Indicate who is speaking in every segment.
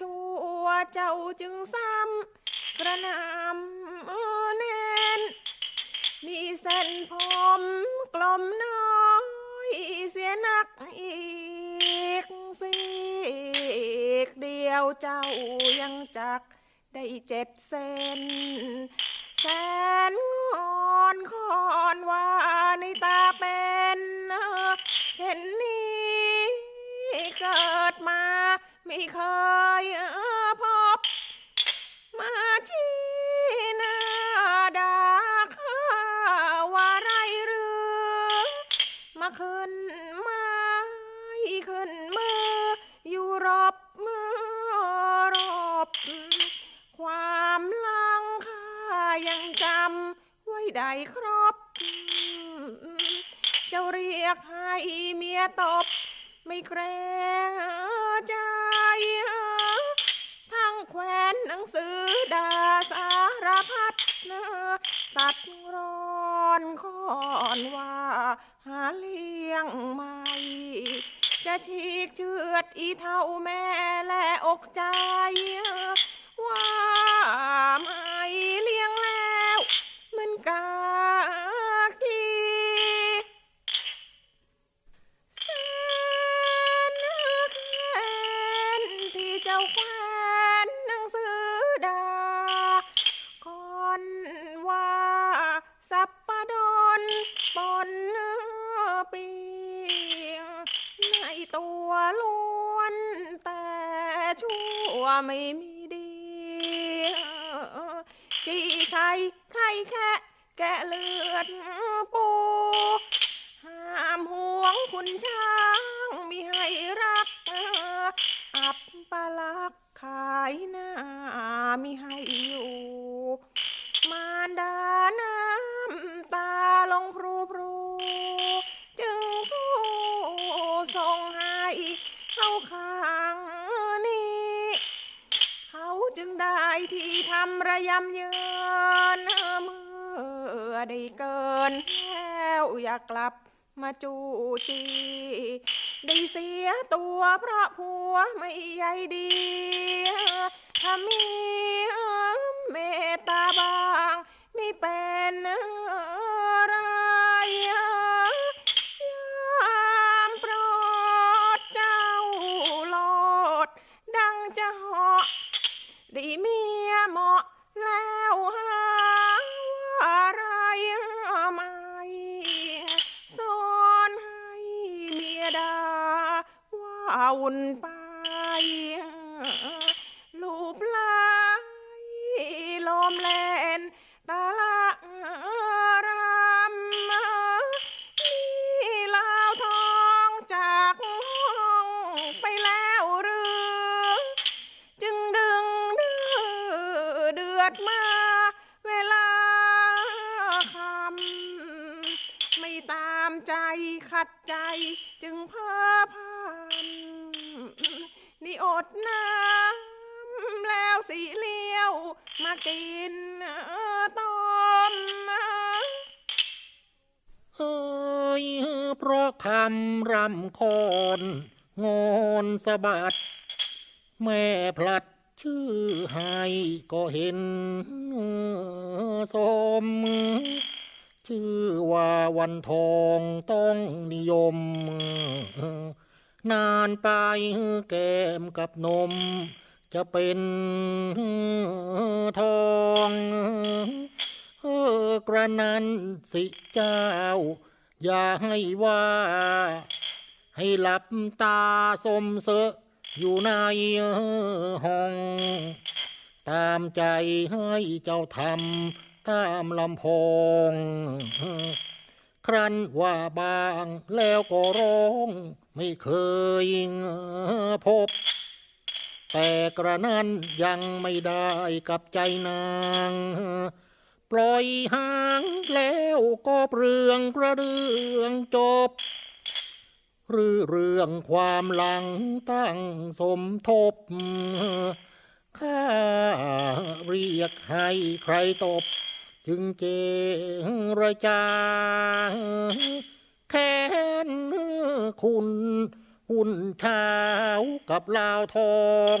Speaker 1: ชัวเจ้าจึงซ้ำกระนำแน่นนี่เส้นผมกลมน้อยเสียนักอีกสิกเดียวเจ้ายังจักได้เจ็ดเส้นแสนงอนคอนว่าในตาเป็นเช่นนี้เกิดมาไม่เค มาขึ้นไมาขึ้นมืออยู่รอบมือรอบความลังข้ายังจำไว้ได้ครบเจ้าเรียกให้เมียตบ ไม่เกรงใจทั้งแควนหนังสือดาสารพัดตัดรอ นคอนว่า หาเลี้ยงไม่จะฉีกเชือดอีเท่าแม่และอกใจ ว่าไม่เลี้ยงแล้ว มันกากีแสนแค้นที่เจ้าควน ว่าไม่มีดีจีชัยไข่แค่แกะเลือดปูห้ามห่วงคุณช้างมีให้รัก อับปลักขายหน้ามีให้อยู่ งได้ที่ทำระยำเยินเมื่อได้เกินแล้วอยากกลับมาจูจีได้เสียตัวเพราะผัวไม่ใยดีถ้ามีเมตตาบาง ไม่เป็น ดาว่าวุ่นไปลูบไหลลมแลน ขัดใจจึงเพ้อพันนี่อดน้ำแล้วสีเลี้ยว มากินต้ม
Speaker 2: เอ้ยเพราะคำรำคอนงอนสะบัด แม่พลัดชื่อให้ก็เห็นสม ชื่อว่าวันทองต้องนิยม นานไปแก้มกับนม จะเป็นทองเออกระนั้นสิเจ้า อย่าให้ว่า ให้หลับตาสมเสอะอยู่ในห้อง ตามใจให้เจ้าทำ ตามลำพองครั้นว่าบางแล้วก็ร้องไม่เคยพบ แต่กระนั้นยังไม่ได้กับใจนาง ปล่อยห่างแล้วก็เปลืองกระเรื่องจบหรือเรื่องความหลังตั้งสมทบข้าเรียกให้ใครตบ จึงเจรจาแค้นคุณหุ่นเช้ากับลาวทอง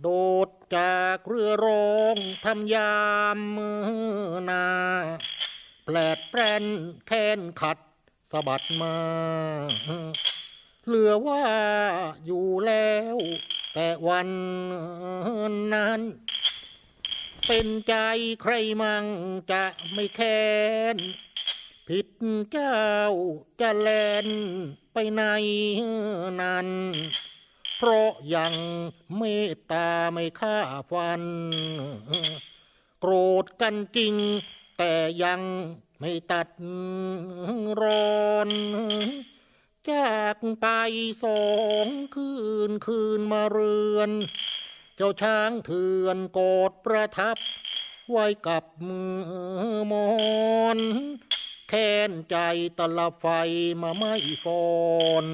Speaker 2: โดดจากเรือรองทำยามมือนาแปลดแปรนแค้นขัดสะบัดมา เหลือว่าอยู่แล้ว แต่วันนั้น เป็นใจใครมั่งจะไม่แค้น ผิดเจ้าจะแลนไปในนั้น เพราะยังเมตตาไม่ฆ่าฟัน โกรธกันจริง แต่ยังไม่ตัดรอนจากไปสองคืนคืนมาเรือน เจ้าช้างเถื่อนโกรธประทับ ไว้กับมือมอนแค้นใจตละไฟมาไม่ฟอน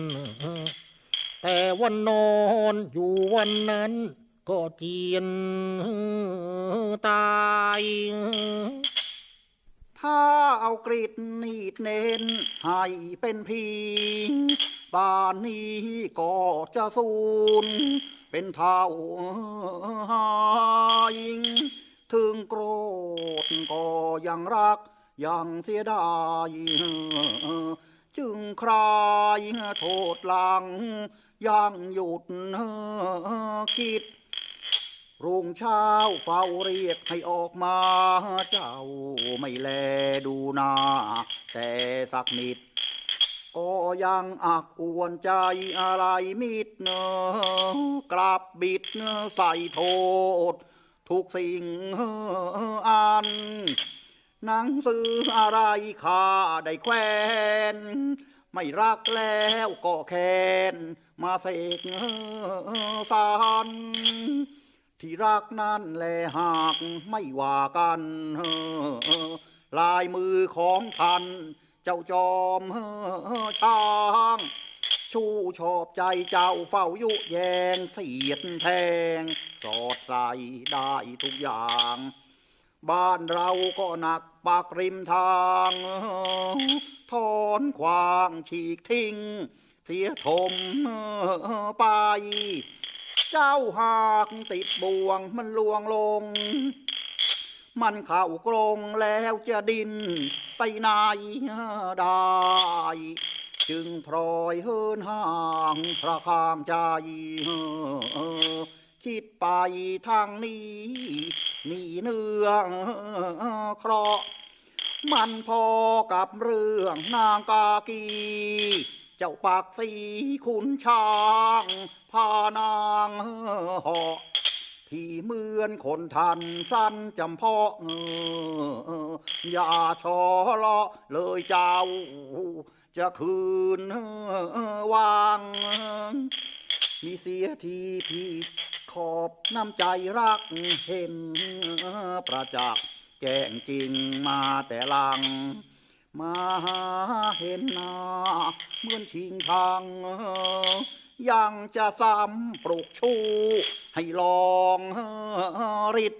Speaker 2: แต่วันนอนอยู่วันนั้นก็เจียนตาย
Speaker 3: ถ้าเอากรีดนีดเน้นให้เป็นพีป่านนี้ก็จะสูญเป็นเท่าหายถึงโกรธก็ยังรัก ยังเสียดายจึงคลายโทษหลัง ยังหยุดคิด รุ่งเช้าเฝ้าเรียกให้ออกมาเจ้าไม่แลดูหน้าแต่สักนิด ก็ยังอักอวนใจอะไรมิดเนอกลับบิดเนใส่โทษ ทุกสิ่งอัน หนังสืออะไรข้าได้แควนไม่รักแล้วก็แค้นมาเสกสาร ที่รักนั้นแลหากไม่ว่ากันลายมือของท่านเจ้าจอมช้าง ชูชอบใจเจ้าเฝ้ายุแยงเสียดแทง สอดใส่ได้ทุกอย่าง บ้านเราก็หนักปากริมทางถอนควางฉีกทิ้ง เสียทมไป เจ้าหากติดบ่วงมันลวงลง มันเข้ากรงแล้วจะดินไปไหนได้ จึงพลอยเฮินห่างพระข้างใจคิดไปทางนี้นี่เนื้อเคราะมันพอกับเรื่องนางกากี จ้าปากสีขุนช้างพานางเหาะที่เหมือนคนทันสั้นจำเพาะอย่าชอเลาะเลยเจ้า จะคืนวางมีเสียทีพี่ขอบน้ำใจรักเห็นประจักษ์แจ้งจริงมาแต่ลัง มาหาเห็นหน้าเหมือนชิงชังยังจะซ้ำปลุกชู ให้ลองริด